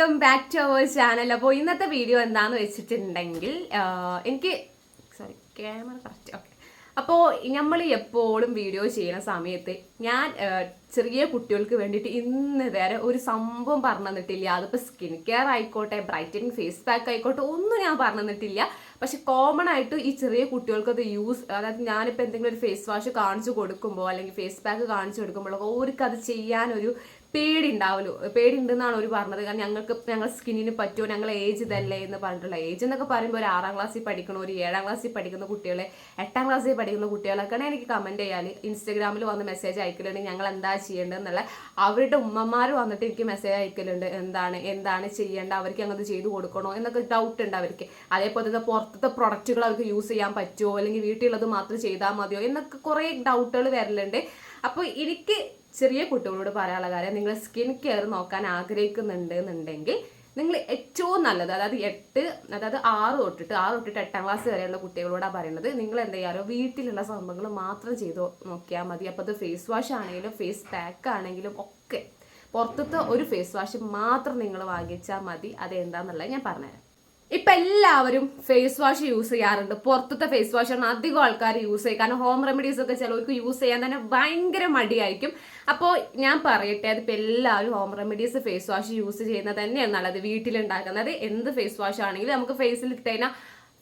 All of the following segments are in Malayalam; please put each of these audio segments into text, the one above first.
Welcome back to our channel. അപ്പോൾ ഇന്നത്തെ വീഡിയോ എന്താന്ന് വെച്ചിട്ടുണ്ടെങ്കിൽ എനിക്ക് സോറി ക്യാമറ കറക്റ്റ് ഓക്കെ അപ്പോൾ നമ്മൾ എപ്പോഴും വീഡിയോ ചെയ്യുന്ന സമയത്ത് ഞാൻ ചെറിയ കുട്ടികൾക്ക് വേണ്ടിയിട്ട് ഇന്ന് വരെ ഒരു സംഭവം പറഞ്ഞു തന്നിട്ടില്ല അതിപ്പോൾ സ്കിൻ കെയർ ആയിക്കോട്ടെ ബ്രൈറ്റനിങ് ഫേസ് പാക്ക് ആയിക്കോട്ടെ ഒന്നും ഞാൻ പറഞ്ഞു തന്നിട്ടില്ല പക്ഷെ കോമൺ ആയിട്ട് ഈ ചെറിയ കുട്ടികൾക്ക് അത് യൂസ് അതായത് ഞാനിപ്പോൾ എന്തെങ്കിലും ഒരു ഫേസ് വാഷ് കാണിച്ചു കൊടുക്കുമ്പോൾ അല്ലെങ്കിൽ ഫേസ് പാക്ക് കാണിച്ചു കൊടുക്കുമ്പോഴൊക്കെ അവർക്ക് അത് ചെയ്യാനൊരു പേടി ഉണ്ടാവല്ലോ പേടി ഉണ്ടെന്നാണ് അവർ പറഞ്ഞത്. കാരണം ഞങ്ങൾക്ക് ഞങ്ങൾ സ്കിന്നിന് പറ്റുമോ ഞങ്ങൾ ഏജ് ഇതല്ലേ എന്ന് പറഞ്ഞിട്ടുള്ള ഏജ് എന്നൊക്കെ പറയുമ്പോൾ ഒരു ആറാം ക്ലാസ്സിൽ പഠിക്കണ ഒരു ഏഴാം ക്ലാസ്സിൽ പഠിക്കുന്ന കുട്ടികളെ എട്ടാം ക്ലാസ്സിൽ പഠിക്കുന്ന കുട്ടികളൊക്കെയാണ് എനിക്ക് കമന്റ് ചെയ്യാൻ ഇൻസ്റ്റാഗ്രാമിൽ വന്ന് മെസ്സേജ് അയക്കലുണ്ട് ഞങ്ങൾ എന്താ ചെയ്യേണ്ടതെന്നുള്ള അവരുടെ ഉമ്മമാർ വന്നിട്ട് എനിക്ക് മെസ്സേജ് അയക്കലുണ്ട്. എന്താണ് എന്താണ് ചെയ്യേണ്ട അവർക്ക് അങ്ങനത്തെ ചെയ്തു കൊടുക്കണോ? എന്നൊക്കെ ഡൗട്ട് ഉണ്ട് അവർക്ക്. അതേപോലെ തന്നെ പുറത്തത്തെ പ്രൊഡക്റ്റുകൾ അവർക്ക് യൂസ് ചെയ്യാൻ പറ്റുമോ അല്ലെങ്കിൽ വീട്ടിലുള്ളത് മാത്രം ചെയ്താൽ മതിയോ? എന്നൊക്കെ കുറേ ഡൗട്ടുകൾ വരലുണ്ട്. അപ്പോൾ എനിക്ക് ചെറിയ കുട്ടികളോട് പറയാനുള്ള കാര്യം നിങ്ങൾ സ്കിൻ കെയർ നോക്കാൻ ആഗ്രഹിക്കുന്നുണ്ട് എന്നുണ്ടെങ്കിൽ നിങ്ങൾ ഏറ്റവും നല്ലത് അതായത് എട്ട് അതായത് ആറ് തൊട്ടിട്ട് ആറ് തൊട്ടിട്ട് എട്ടാം ക്ലാസ് വരെയുള്ള കുട്ടികളോടാണ് പറയുന്നത് നിങ്ങൾ എന്ത് ചെയ്യാറോ? വീട്ടിലുള്ള സംഭവങ്ങൾ മാത്രം ചെയ്ത് നോക്കിയാൽ മതി. അപ്പോൾ അത് ഫേസ് വാഷ് ആണെങ്കിലും ഫേസ് പാക്ക് ആണെങ്കിലും ഒക്കെ പുറത്തത്തെ ഒരു ഫേസ് വാഷ് മാത്രം നിങ്ങൾ വാങ്ങിച്ചാൽ മതി. അത് എന്താണെന്നുള്ളത് ഞാൻ പറഞ്ഞുതരാം. ഇപ്പൊ എല്ലാവരും ഫേസ് വാഷ് യൂസ് ചെയ്യാറുണ്ട്. പുറത്തത്തെ ഫേസ് വാഷാണ് അധികം ആൾക്കാർ യൂസ് ചെയ്യുക. കാരണം ഹോം റെമഡീസ് ഒക്കെ ചിലവർക്ക് യൂസ് ചെയ്യാൻ തന്നെ ഭയങ്കര മടിയായിരിക്കും. അപ്പോൾ ഞാൻ പറയട്ടെ അതിപ്പോൾ എല്ലാവരും home remedies face wash use ചെയ്യുന്നത് തന്നെയാണ് നല്ലത് വീട്ടിലുണ്ടാക്കുന്നത്. എന്ത് ഫേസ് വാഷ് ആണെങ്കിലും നമുക്ക് ഫേസിൽ ഇട്ട് കഴിഞ്ഞാൽ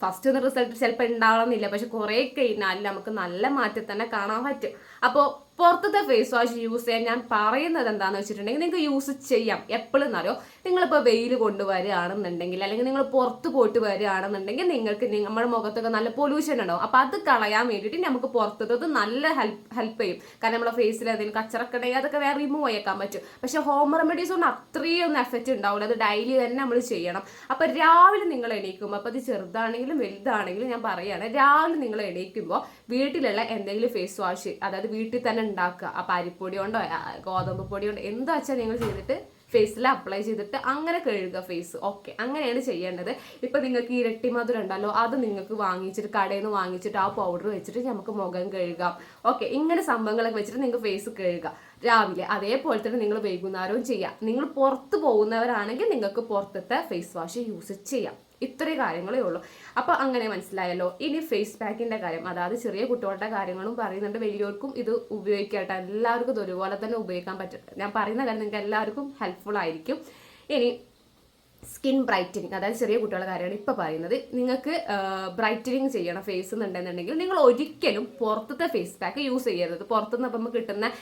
ഫസ്റ്റ് ഒന്ന് റിസൾട്ട് ചിലപ്പോൾ ഉണ്ടാവണമെന്നില്ല. പക്ഷെ കുറേ കഴിഞ്ഞാൽ നമുക്ക് നല്ല മാറ്റം തന്നെ കാണാൻ പറ്റും. അപ്പോൾ പുറത്തത്തെ ഫേസ് വാഷ് യൂസ് ചെയ്യാൻ ഞാൻ പറയുന്നത് എന്താണെന്ന് വെച്ചിട്ടുണ്ടെങ്കിൽ നിങ്ങൾക്ക് യൂസ് ചെയ്യാം. എപ്പോഴും അറിയോ നിങ്ങളിപ്പോൾ വെയിൽ കൊണ്ടുവരികയാണെന്നുണ്ടെങ്കിൽ അല്ലെങ്കിൽ നിങ്ങൾ പുറത്ത് പോയിട്ട് വരികയാണെന്നുണ്ടെങ്കിൽ നിങ്ങൾക്ക് നമ്മുടെ മുഖത്തൊക്കെ നല്ല പൊല്യൂഷൻ ഉണ്ടാവും. അപ്പോൾ അത് കളയാൻ വേണ്ടിയിട്ട് നമുക്ക് പുറത്തത് നല്ല ഹെൽപ്പ് ഹെൽപ്പ് ചെയ്യും. കാരണം നമ്മുടെ ഫേസിൽ എന്തെങ്കിലും കച്ചറൊക്കെ ഉണ്ടെങ്കിൽ അതൊക്കെ വേറെ റിമൂവ് ചെയ്യാൻ പറ്റും. പക്ഷേ ഹോം റെമഡീസ് കൊണ്ട് അത്രയും ഒന്നും എഫക്റ്റ് ഉണ്ടാവില്ല അത് ഡെയിലി തന്നെ നമ്മൾ ചെയ്യണം. അപ്പോൾ രാവിലെ നിങ്ങൾ എണീക്കുമ്പോൾ അപ്പോൾ അത് ചെറുതാണെങ്കിലും വലുതാണെങ്കിലും ഞാൻ പറയുകയാണ് രാവിലെ നിങ്ങൾ എണീക്കുമ്പോൾ വീട്ടിലുള്ള എന്തെങ്കിലും ഫേസ് വാഷ് അതായത് വീട്ടിൽ തന്നെ ഉണ്ടാക്കുക. ആ അരിപ്പൊടി കൊണ്ടോ ഗോതമ്പ് പൊടി കൊണ്ടോ എന്താ വെച്ചാൽ നിങ്ങൾ ചെയ്തിട്ട് ഫേസിൽ അപ്ലൈ ചെയ്തിട്ട് അങ്ങനെ കഴുകുക ഫേസ് ഓക്കെ അങ്ങനെയാണ് ചെയ്യേണ്ടത്. ഇപ്പം നിങ്ങൾക്ക് ഇരട്ടി മധുരം ഉണ്ടല്ലോ അത് നിങ്ങൾക്ക് വാങ്ങിച്ചിട്ട് കടയിൽ നിന്ന് വാങ്ങിച്ചിട്ട് ആ പൗഡർ വെച്ചിട്ട് നമുക്ക് മുഖം കഴുകാം. ഓക്കെ ഇങ്ങനെ സംഭവങ്ങളൊക്കെ വെച്ചിട്ട് നിങ്ങൾക്ക് ഫേസ് കഴുകാം. രാവിലെ അതേപോലെ തന്നെ നിങ്ങൾ വൈകുന്നേരവും ചെയ്യാം. നിങ്ങൾ പുറത്ത് പോകുന്നവരാണെങ്കിൽ നിങ്ങൾക്ക് പുറത്തത്തെ ഫേസ് വാഷ് യൂസ് ചെയ്യാം. ഇത്രയും കാര്യങ്ങളേ ഉള്ളൂ. അപ്പോൾ അങ്ങനെ മനസ്സിലായല്ലോ. ഇനി ഫേസ് പാക്കിന്റെ കാര്യം അതായത് ചെറിയ കുട്ടികളുടെ കാര്യങ്ങളും പറയുന്നുണ്ട്. വലിയവർക്കും ഇത് ഉപയോഗിക്കട്ടെ. എല്ലാവർക്കും ഇത് ഒരുപോലെ തന്നെ ഉപയോഗിക്കാൻ പറ്റും. ഞാൻ പറയുന്ന കാര്യം നിങ്ങൾക്ക് എല്ലാവർക്കും ഹെൽപ്ഫുൾ ആയിരിക്കും. ഇനി സ്കിൻ ബ്രൈറ്റനിങ് അതായത് ചെറിയ കുട്ടികളുടെ കാര്യമാണ് ഇപ്പോൾ പറയുന്നത്. നിങ്ങൾക്ക് ബ്രൈറ്റനിങ് ചെയ്യണം ഫേസ് എന്നുണ്ടെന്നുണ്ടെങ്കിൽ നിങ്ങൾ ഒരിക്കലും പുറത്തത്തെ ഫേസ് പാക്ക് യൂസ് ചെയ്യരുത്. പുറത്തുനിന്ന് അപ്പം കിട്ടുന്ന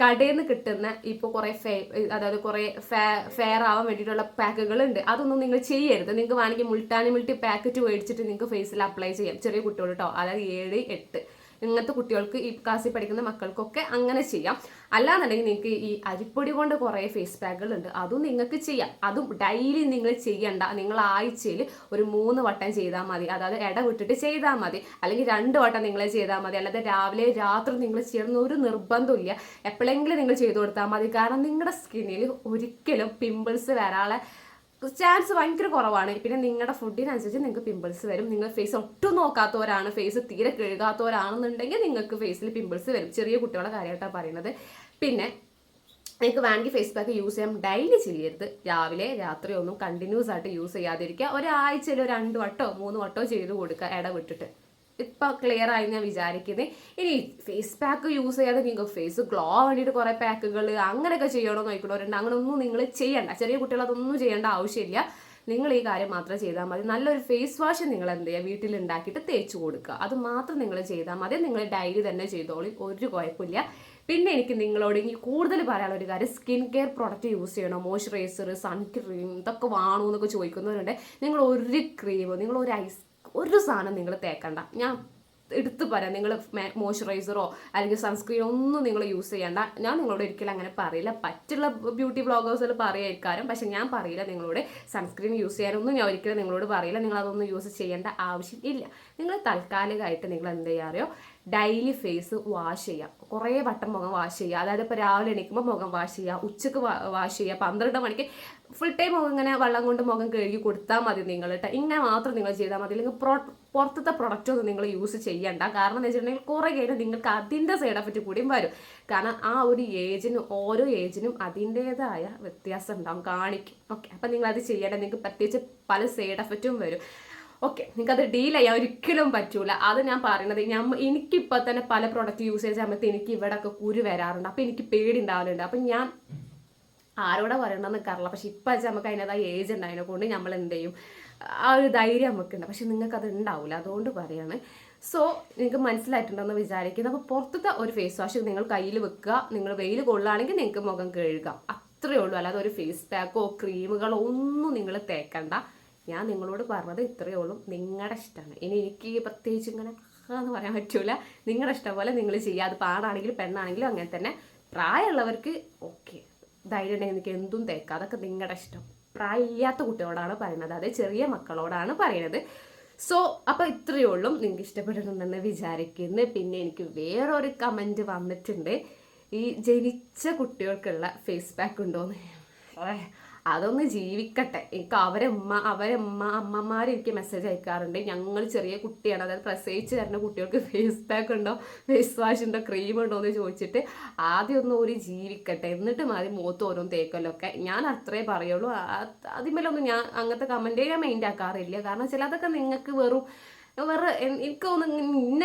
കടയിൽ നിന്ന് കിട്ടുന്ന ഇപ്പോൾ കുറേ ഫേ അതായത് കുറേ ഫേ ഫെയർ ആവാൻ വേണ്ടിയിട്ടുള്ള പാക്കുകളുണ്ട് അതൊന്നും നിങ്ങൾ ചെയ്യരുത്. നിങ്ങൾക്ക് വേണമെങ്കിൽ മുൾട്ടാനി മുൾട്ടി പാക്കറ്റ് മേടിച്ചിട്ട് നിങ്ങൾക്ക് ഫേസിൽ അപ്ലൈ ചെയ്യാം. ചെറിയ കുട്ടികൾ കേട്ടോ അതായത് ഏഴ് എട്ട്. ഇങ്ങനത്തെ കുട്ടികൾക്ക് ഈ ക്ലാസ്സിൽ പഠിക്കുന്ന മക്കൾക്കൊക്കെ അങ്ങനെ ചെയ്യാം. അല്ലാന്നുണ്ടെങ്കിൽ നിങ്ങൾക്ക് ഈ അരിപ്പൊടി കൊണ്ട് കുറേ ഫേസ് പാക്കുകൾ ഉണ്ട് അതും നിങ്ങൾക്ക് ചെയ്യാം. അതും ഡെയിലി നിങ്ങൾ ചെയ്യണ്ട. നിങ്ങൾ ആഴ്ചയിൽ ഒരു മൂന്ന് വട്ടം ചെയ്താൽ മതി. അതായത് ഇട വിട്ടിട്ട് ചെയ്താൽ മതി. അല്ലെങ്കിൽ രണ്ട് വട്ടം നിങ്ങൾ ചെയ്താൽ മതി. അല്ലാതെ രാവിലെ രാത്രി നിങ്ങൾ ചെയ്യണമെന്ന് ഒരു നിർബന്ധമില്ല എപ്പോഴെങ്കിലും നിങ്ങൾ ചെയ്തു കൊടുത്താൽ മതി. കാരണം നിങ്ങളുടെ സ്കിന്നിൽ ഒരിക്കലും പിമ്പിൾസ് വരാനുള്ള ചാൻസ് ഭയങ്കര കുറവാണ്. പിന്നെ നിങ്ങളുടെ ഫുഡിനനുസരിച്ച് നിങ്ങൾക്ക് പിമ്പിൾസ് വരും. നിങ്ങൾ ഫേസ് ഒട്ടും നോക്കാത്തവരാണ്. ഫേസ് തീരെ കഴുകാത്തവരാണെന്നുണ്ടെങ്കിൽ നിങ്ങൾക്ക് ഫേസിൽ പിമ്പിൾസ് വരും. ചെറിയ കുട്ടികളുടെ കാര്യമായിട്ടാണ് പറയുന്നത് പിന്നെ നിങ്ങൾക്ക് വേണമെങ്കിൽ ഫേസ് പാക്ക് യൂസ് ചെയ്യാം. ഡെയിലി ചെയ്യരുത്. രാവിലെ രാത്രി ഒന്നും കണ്ടിന്യൂസ് ആയിട്ട് യൂസ് ചെയ്യാതിരിക്കുക. ഒരാഴ്ചയിൽ ഒരു രണ്ട് വട്ടോ മൂന്ന് വട്ടോ ചെയ്ത് കൊടുക്കുക. ഇട വിട്ടിട്ട് ഇപ്പം ക്ലിയർ ആയി ഞാൻ വിചാരിക്കുന്നത് ഇനി ഫേസ് പാക്ക് യൂസ് ചെയ്യാതെ നിങ്ങൾക്ക് ഫേസ് ഗ്ലോ വേണ്ടിയിട്ട് കുറേ പാക്കുകൾ അങ്ങനെയൊക്കെ ചെയ്യണമെന്ന് നോക്കണവരുണ്ട് അങ്ങനെ ഒന്നും നിങ്ങൾ ചെയ്യണ്ട. ചെറിയ കുട്ടികൾ അതൊന്നും ചെയ്യേണ്ട ആവശ്യമില്ല. നിങ്ങൾ ഈ കാര്യം മാത്രം ചെയ്താൽ മതി. നല്ലൊരു ഫേസ് വാഷ് നിങ്ങൾ എന്ത് ചെയ്യുക? വീട്ടിൽ ഉണ്ടാക്കിയിട്ട് തേച്ച് കൊടുക്കുക. അത് മാത്രം നിങ്ങൾ ചെയ്താൽ മതി. നിങ്ങൾ ഡയറി തന്നെ ചെയ്തോളി. ഒരു കുഴപ്പമില്ല. പിന്നെ എനിക്ക് നിങ്ങളോട് ഇനി കൂടുതൽ പറയാനുള്ള ഒരു കാര്യം സ്കിൻ കെയർ പ്രോഡക്റ്റ് യൂസ് ചെയ്യണോ? മോയ്സ്ചറൈസർ സൺക്രീം ഇതൊക്കെ വേണോ എന്നൊക്കെ ചോദിക്കുന്നവരുണ്ട്. നിങ്ങൾ ഒരു ക്രീം നിങ്ങൾ ഒരു ഐസ് ഒരു സാധനം നിങ്ങൾ തേക്കണ്ട. ഞാൻ എടുത്തു പറയാം നിങ്ങൾ മോയ്സ്ചറൈസറോ അല്ലെങ്കിൽ സൺസ്ക്രീനോ ഒന്നും നിങ്ങൾ യൂസ് ചെയ്യണ്ട. ഞാൻ നിങ്ങളോട് ഒരിക്കലും അങ്ങനെ പറയില്ല. പറ്റുള്ള ബ്യൂട്ടി ബ്ലോഗേഴ്സിൽ പറയായിരിക്കാരും. പക്ഷെ ഞാൻ പറയില്ല നിങ്ങളോട് സൺസ്ക്രീൻ യൂസ് ചെയ്യാനൊന്നും ഞാൻ ഒരിക്കലും നിങ്ങളോട് പറയില്ല. നിങ്ങൾ അതൊന്നും യൂസ് ചെയ്യേണ്ട ആവശ്യം ഇല്ല. നിങ്ങൾ താൽക്കാലികമായിട്ട് നിങ്ങൾ എന്ത് ചെയ്യാറിയോ ഡെയിലി ഫേസ് വാഷ് ചെയ്യുക കുറേ വട്ടം മുഖം വാഷ് ചെയ്യുക. അതായത് ഇപ്പോൾ രാവിലെ എണീക്കുമ്പോൾ മുഖം വാഷ് ചെയ്യുക. ഉച്ചയ്ക്ക് വാഷ് ചെയ്യുക. പന്ത്രണ്ട് മണിക്ക് ഫുൾ ടൈം മുഖം ഇങ്ങനെ വെള്ളം കൊണ്ട് മുഖം കഴുകി കൊടുത്താൽ മതി നിങ്ങൾ കേട്ടോ. ഇങ്ങനെ മാത്രം നിങ്ങൾ ചെയ്താൽ മതി. അല്ലെങ്കിൽ പ്രോ പുറത്തത്തെ പ്രൊഡക്റ്റ് ഒന്നും നിങ്ങൾ യൂസ് ചെയ്യണ്ട. കാരണം എന്ന് വെച്ചിട്ടുണ്ടെങ്കിൽ കുറേ കഴിഞ്ഞാൽ നിങ്ങൾക്ക് അതിന്റെ സൈഡ് എഫക്റ്റ് കൂടിയും വരും. കാരണം ആ ഒരു ഏജിനും ഓരോ ഏജിനും അതിന്റേതായ വ്യത്യാസം ഉണ്ടാവും. കാണിക്കും. ഓക്കെ അപ്പം നിങ്ങൾ അത് ചെയ്യേണ്ട. നിങ്ങൾക്ക് പ്രത്യേകിച്ച് പല സൈഡ് എഫക്റ്റും വരും. ഓക്കെ അത് ഡീൽ ചെയ്യാൻ ഒരിക്കലും പറ്റൂല. അത് ഞാൻ പറയുന്നത് ഞാൻ എനിക്കിപ്പോൾ തന്നെ പല പ്രൊഡക്റ്റ് യൂസ് ചെയ്ത സമയത്ത് എനിക്ക് ഇവിടെയൊക്കെ കുരു വരാറുണ്ട്. അപ്പോൾ എനിക്ക് പേടി ഉണ്ടാവലുണ്ട് അപ്പം ഞാൻ ആരോടെ പറയണമെന്ന് നിൽക്കാറില്ല പക്ഷെ ഇപ്പം വെച്ചാൽ നമുക്ക് അതിന്റെതായ ഏജ് ഉണ്ടായതിനെ കൊണ്ട് നമ്മൾ എന്ത് ചെയ്യും? ആ ഒരു ധൈര്യം നമുക്കുണ്ട്. പക്ഷെ അത് ഉണ്ടാവില്ല അതുകൊണ്ട് പറയാണ്. സോ നിങ്ങൾക്ക് മനസ്സിലായിട്ടുണ്ടെന്ന് വിചാരിക്കുന്നത് അപ്പോൾ പുറത്തത്തെ ഒരു ഫേസ് വാഷ് നിങ്ങൾ കയ്യിൽ വെക്കുക. നിങ്ങൾ വെയിൽ കൊള്ളുകയാണെങ്കിൽ നിങ്ങൾക്ക് മുഖം കഴുകാം. അത്രയേ ഉള്ളൂ. അല്ലാതെ ഒരു ഫേസ് പാക്കോ ക്രീമുകളോ ഒന്നും നിങ്ങൾ തേക്കണ്ട. ഞാൻ നിങ്ങളോട് പറഞ്ഞത് ഇത്രയേ ഉള്ളൂ. നിങ്ങളുടെ ഇഷ്ടമാണ് ഇനി എനിക്ക് പ്രത്യേകിച്ച് ഇങ്ങനെ എന്ന് പറയാൻ പറ്റൂല. നിങ്ങളുടെ ഇഷ്ടം പോലെ നിങ്ങൾ ചെയ്യുക അത് പാടാണെങ്കിലും പെണ്ണാണെങ്കിലും അങ്ങനെ തന്നെ. പ്രായമുള്ളവർക്ക് ഓക്കെ. ധൈര്യം എനിക്ക് എന്തും തേക്കാം. അതൊക്കെ നിങ്ങളുടെ ഇഷ്ടം. പ്രായമില്ലാത്ത കുട്ടികളോടാണ് പറയുന്നത് അതെ ചെറിയ മക്കളോടാണ് പറയുന്നത് സോ അപ്പോൾ ഇത്രയേ ഉള്ളൂ. നിങ്ങൾക്ക് ഇഷ്ടപ്പെട്ടിട്ടുണ്ടെന്ന് വിചാരിക്കുന്നു. പിന്നെ എനിക്ക് വേറൊരു കമന്റ് വന്നിട്ടുണ്ട്. ഈ ജനിച്ച കുട്ടികൾക്കുള്ള ഫേസ് പാക്ക് ഉണ്ടോയെന്ന് അതൊന്ന് ജീവിക്കട്ടെ. എനിക്ക് അവരെ ഉമ്മ അവരെ ഉമ്മ അമ്മമാർ എനിക്ക് മെസ്സേജ് അയക്കാറുണ്ട്. ഞങ്ങൾ ചെറിയ കുട്ടിയാണ്. അതായത് പ്രസവിച്ച് തരുന്ന കുട്ടികൾക്ക് ഫേസ് പാക്ക് ഉണ്ടോ ഫേസ് വാഷ് ഉണ്ടോ ക്രീം ഉണ്ടോ എന്ന് ചോദിച്ചിട്ട് ആദ്യം ഒന്ന് ഒരു ജീവിക്കട്ടെ. എന്നിട്ട് മതി മുഖത്ത് ഓരോന്ന് തേക്കലൊക്കെ. ഞാൻ അത്രേ പറയുള്ളൂ. അതിന്മേലൊന്നും ഞാൻ അങ്ങനത്തെ കമന്റേ ഞാൻ മൈൻഡ് ആക്കാറില്ല. കാരണം ചിലതൊക്കെ നിങ്ങൾക്ക് വെറും വേറെ എനിക്ക് തോന്നുന്നു ഇന്ന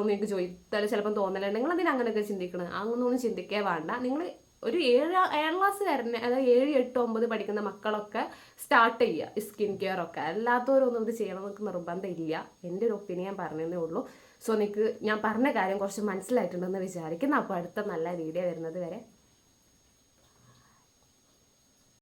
എന്ന് എനിക്ക് ചോദിച്ചാൽ ചിലപ്പം തോന്നലുണ്ട്. നിങ്ങൾ അതിന് അങ്ങനെയൊക്കെ ചിന്തിക്കണം? അങ്ങനൊന്നും ചിന്തിക്കേ വേണ്ട. നിങ്ങൾ ഒരു ഏഴ് ഏഴാം ക്ലാസ് വരണ അതായത് ഏഴ് എട്ട് ഒമ്പത് പഠിക്കുന്ന മക്കളൊക്കെ സ്റ്റാർട്ട് ചെയ്യുക സ്കിൻ കെയർ ഒക്കെ. അല്ലാത്തവരൊന്നും ഇത് ചെയ്യണം എന്നൊക്കെ നിർബന്ധമില്ല. എന്റെ ഒരു ഒപ്പീനിയൻ പറഞ്ഞതേ ഉള്ളൂ. സോ നിങ്ങൾക്ക് ഞാൻ പറഞ്ഞ കാര്യം കുറച്ച് മനസ്സിലായിട്ടുണ്ടെന്ന് വിചാരിക്കുന്നു. അപ്പോൾ അടുത്ത നല്ല വീഡിയോ വരുന്നത് വരെ